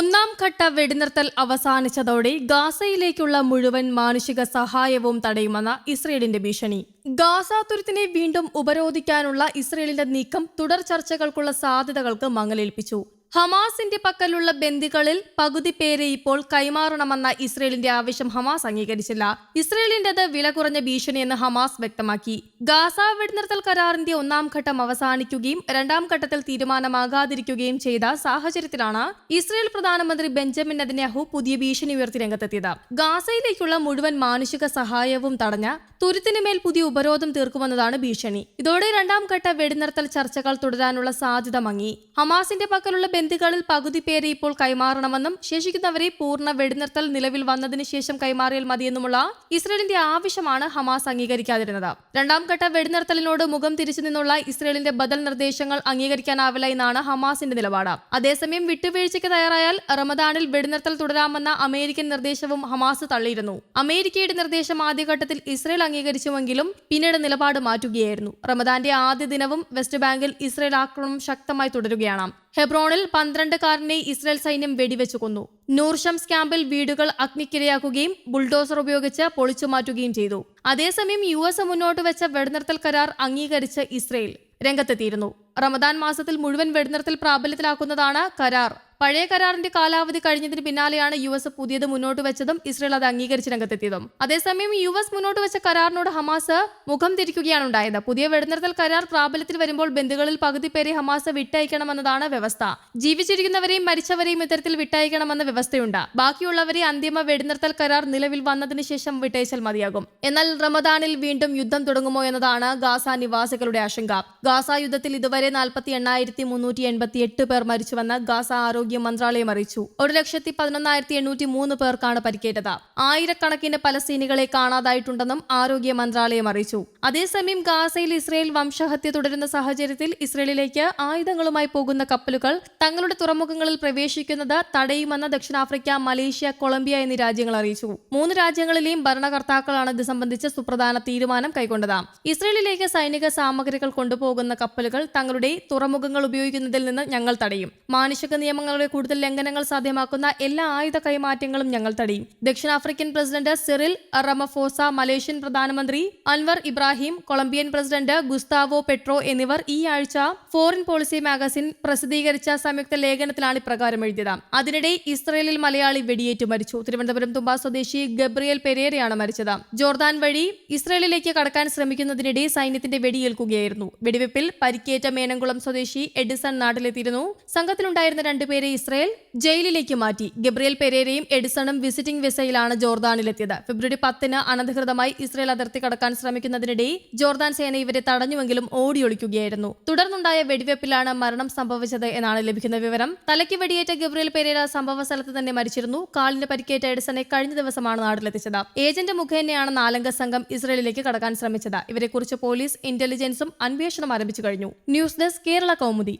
ഒന്നാം ഘട്ട വെടിനിർത്തൽ അവസാനിച്ചതോടെ ഗാസയിലേക്കുള്ള മുഴുവൻ മാനുഷിക സഹായവും തടയുമെന്ന ഇസ്രയേലിന്റെ ഭീഷണി. ഗാസ തുരുത്തിനെ വീണ്ടും ഉപരോധിക്കാനുള്ള ഇസ്രയേലിന്റെ നീക്കം തുടർ ചർച്ചകൾക്കുള്ള സാധ്യതകൾക്ക് മങ്ങലേൽപ്പിച്ചു. ഹമാസിന്റെ പക്കലുള്ള ബന്ദികളിൽ പകുതി പേരെ ഇപ്പോൾ കൈമാറണമെന്ന ഇസ്രയേലിന്റെ ആവശ്യം ഹമാസ് അംഗീകരിച്ചില്ല. ഇസ്രയേലിന്റേത് വില കുറഞ്ഞ ഭീഷണിയെന്ന് ഹമാസ് വ്യക്തമാക്കി. ഗാസ വെടിനിർത്തൽ കരാറിന്റെ ഒന്നാം ഘട്ടം അവസാനിക്കുകയും രണ്ടാം ഘട്ടത്തിൽ തീരുമാനമാകാതിരിക്കുകയും ചെയ്ത സാഹചര്യത്തിലാണ് ഇസ്രയേൽ പ്രധാനമന്ത്രി ബെഞ്ചമിൻ നെതന്യാഹു പുതിയ ഭീഷണി ഉയർത്തി രംഗത്തെത്തിയത്. ഗാസയിലേക്കുള്ള മുഴുവൻ മാനുഷിക സഹായവും തടഞ്ഞ തുരുത്തിനുമേൽ പുതിയ ഉപരോധം തീർക്കുമെന്നതാണ് ഭീഷണി. ഇതോടെ രണ്ടാം ഘട്ട വെടിനിർത്തൽ ചർച്ചകൾ തുടരാനുള്ള സാധ്യത മങ്ങി. ഹമാസിന്റെ പക്കലുള്ള ബന്ദികളിൽ പകുതി പേരെ ഇപ്പോൾ കൈമാറണമെന്നും ശേഷിക്കുന്നവരെ പൂർണ വെടിനിർത്തൽ നിലവിൽ വന്നതിന് ശേഷം കൈമാറിയാൽ മതിയെന്നുമുള്ള ഇസ്രയേലിന്റെ ആവശ്യമാണ് ഹമാസ് അംഗീകരിക്കാതിരുന്നത്. രണ്ടാം ഘട്ട വെടിനിർത്തലിനോട് മുഖം തിരിച്ചു നിന്നുള്ള ഇസ്രയേലിന്റെ ബദൽ നിർദ്ദേശങ്ങൾ അംഗീകരിക്കാനാവില്ല എന്നാണ് ഹമാസിന്റെ നിലപാട്. അതേസമയം വിട്ടുവീഴ്ചയ്ക്ക് തയ്യാറായാൽ റമദാനിൽ വെടിനിർത്തൽ തുടരാമെന്ന അമേരിക്കൻ നിർദ്ദേശവും ഹമാസ് തള്ളിയിരുന്നു. അമേരിക്കയുടെ നിർദ്ദേശം ആദ്യഘട്ടത്തിൽ ഇസ്രയേൽ അംഗീകരിച്ചുവെങ്കിലും പിന്നീട് നിലപാട് മാറ്റുകയായിരുന്നു. റമദാന്റെ ആദ്യ ദിനവും വെസ്റ്റ് ബാങ്കിൽ ഇസ്രയേൽ ആക്രമണം ശക്തമായി തുടരുകയാണ്. ഹെബ്രോണിൽ പന്ത്രണ്ടുകാരനെ ഇസ്രയേൽ സൈന്യം വെടിവെച്ചു കൊന്നു. നൂർഷംസ് ക്യാമ്പിൽ വീടുകൾ അഗ്നിക്കിരയാക്കുകയും ബുൾഡോസർ ഉപയോഗിച്ച് പൊളിച്ചു മാറ്റുകയും ചെയ്തു. അതേസമയം യു എസ് മുന്നോട്ട് വെച്ച വെടിനിർത്തൽ കരാർ അംഗീകരിച്ച് ഇസ്രയേൽ രംഗത്തെത്തിയിരുന്നു. റമദാൻ മാസത്തിൽ മുഴുവൻ വെടിനിർത്തൽ പ്രാബല്യത്തിലാക്കുന്നതാണ് കരാർ. പഴയ കരാറിന്റെ കാലാവധി കഴിഞ്ഞതിന് പിന്നാലെയാണ് യു എസ് പുതിയത് മുന്നോട്ട് വെച്ചതും ഇസ്രയേൽ അത് അംഗീകരിച്ച് രംഗത്തെത്തിയതും. അതേസമയം യു എസ് മുന്നോട്ട് വെച്ച കരാറിനോട് ഹമാസ് മുഖം തിരിക്കുകയാണ് ഉണ്ടായത്. പുതിയ വെടിനിർത്തൽ കരാർ പ്രാബല്യത്തിൽ വരുമ്പോൾ ബന്ധുക്കളിൽ പകുതി പേരെ ഹമാസ് വിട്ടയക്കണമെന്നതാണ് വ്യവസ്ഥ. ജീവിച്ചിരിക്കുന്നവരെയും മരിച്ചവരെയും ഇത്തരത്തിൽ വിട്ടയക്കണമെന്ന വ്യവസ്ഥയുണ്ട്. ബാക്കിയുള്ളവരെ അന്തിമ വെടിനിർത്തൽ കരാർ നിലവിൽ വന്നതിന് ശേഷം വിട്ടയച്ചാൽ മതിയാകും. എന്നാൽ റമദാനിൽ വീണ്ടും യുദ്ധം തുടങ്ങുമോ എന്നതാണ് ഗാസ നിവാസികളുടെ ആശങ്ക. ഗാസ യുദ്ധത്തിൽ ഇതുവരെ നാൽപ്പത്തി എണ്ണായിരത്തി മുന്നൂറ്റി എൺപത്തി എട്ട് പേർ മരിച്ചുവെന്ന് ഗാസ ആരോഗ്യ മന്ത്രാലയം അറിയിച്ചു. ഒരു ലക്ഷത്തി പതിനൊന്നായിരത്തി എണ്ണൂറ്റി മൂന്ന് പേർക്കാണ് പരിക്കേറ്റത്. ആയിരക്കണക്കിന് പലസ്തീനികളെ കാണാതായിട്ടുണ്ടെന്നും ആരോഗ്യ മന്ത്രാലയം അറിയിച്ചു. അതേസമയം ഗാസയിൽ ഇസ്രയേൽ വംശഹത്യ തുടരുന്ന സാഹചര്യത്തിൽ ഇസ്രയേലിലേക്ക് ആയുധങ്ങളുമായി പോകുന്ന കപ്പലുകൾ തങ്ങളുടെ തുറമുഖങ്ങളിൽ പ്രവേശിക്കുന്നത് തടയുമെന്ന് ദക്ഷിണാഫ്രിക്ക മലേഷ്യ കൊളംബിയ എന്നീ രാജ്യങ്ങൾ അറിയിച്ചു. മൂന്ന് രാജ്യങ്ങളിലെയും ഭരണകർത്താക്കളാണ് ഇത് സംബന്ധിച്ച് സുപ്രധാന തീരുമാനം കൈക്കൊണ്ടത്. ഇസ്രയേലിലേക്ക് സൈനിക സാമഗ്രികൾ കൊണ്ടുപോകുന്ന കപ്പലുകൾ തങ്ങളുടെ തുറമുഖങ്ങൾ ഉപയോഗിക്കുന്നതിൽ നിന്ന് ഞങ്ങൾ തടയും. മാനുഷിക നിയമങ്ങളുടെ കൂടുതൽ ലംഘനങ്ങൾ സാധ്യമാക്കുന്ന എല്ലാ ആയുധ കൈമാറ്റങ്ങളും ഞങ്ങൾ തടയും. ദക്ഷിണാഫ്രിക്കൻ പ്രസിഡന്റ് സിറിൽ റമഫോസ മലേഷ്യൻ പ്രധാനമന്ത്രി Anwar Ibrahim Colombian president Gustavo Petro എന്നിവർ ഈ ആഴ്ച ഫോറിൻ പോളിസി മാഗസിൻ പ്രസിദ്ധീകരിച്ച സംയുക്ത ലേഖനത്തിലാണ് ഇപ്രകാരം എഴുതിയത്. അതിനിടെ ഇസ്രയേലിൽ മലയാളി വെടിയേറ്റ് മരിച്ചു. തിരുവനന്തപുരം തുമ്പ സ്വദേശി ഗബ്രിയേൽ പെരേരയാണ് മരിച്ചത്. ജോർദാൻ വഴി ഇസ്രയേലിലേക്ക് കടക്കാൻ ശ്രമിക്കുന്നതിനിടെ സൈന്യത്തിന്റെ വെടിയേൽക്കുകയായിരുന്നു. വെടിവെപ്പിൽ പരിക്കേറ്റ മേനംകുളം സ്വദേശി എഡിസൺ നാട്ടിലെത്തിയിരുന്നു. സംഘത്തിലുണ്ടായിരുന്ന രണ്ടുപേരെ ഇസ്രയേൽ ജയിലിലേക്ക് മാറ്റി. Gabriel പെരേരയും എഡിസണും visiting വിസയിലാണ് ജോർദാനിലെത്തിയത്. ഫെബ്രുവരി പത്തിന് അനധികൃതമായി ഇസ്രയേൽ അതിർത്തി കടക്കാൻ ശ്രമിക്കുന്നതിനിടെ ജോർദാൻ സേന ഇവരെ തടഞ്ഞുവെങ്കിലും ഓടിയൊളിക്കുകയായിരുന്നു. തുടർന്നുണ്ടായ വെടിവെപ്പിലാണ് മരണം സംഭവിച്ചത് എന്നാണ് ലഭിക്കുന്ന വിവരം. തലയ്ക്ക് വെടിയേറ്റ ഗബ്രിയേൽ പെരേര സംഭവ സ്ഥലത്ത് തന്നെ മരിച്ചിരുന്നു. കാലിന് പരിക്കേറ്റ എഡിസനെ കഴിഞ്ഞ ദിവസമാണ് നാട്ടിലെത്തിച്ചത്. ഏജന്റ് മുഖേനയാണ് നാലംഗ സംഘം ഇസ്രയേലിലേക്ക് കടക്കാൻ ശ്രമിച്ചത്. ഇവരെക്കുറിച്ച് പോലീസ് ഇന്റലിജൻസും അന്വേഷണം ആരംഭിച്ചു കഴിഞ്ഞു. News desk Kerala Kaumudi.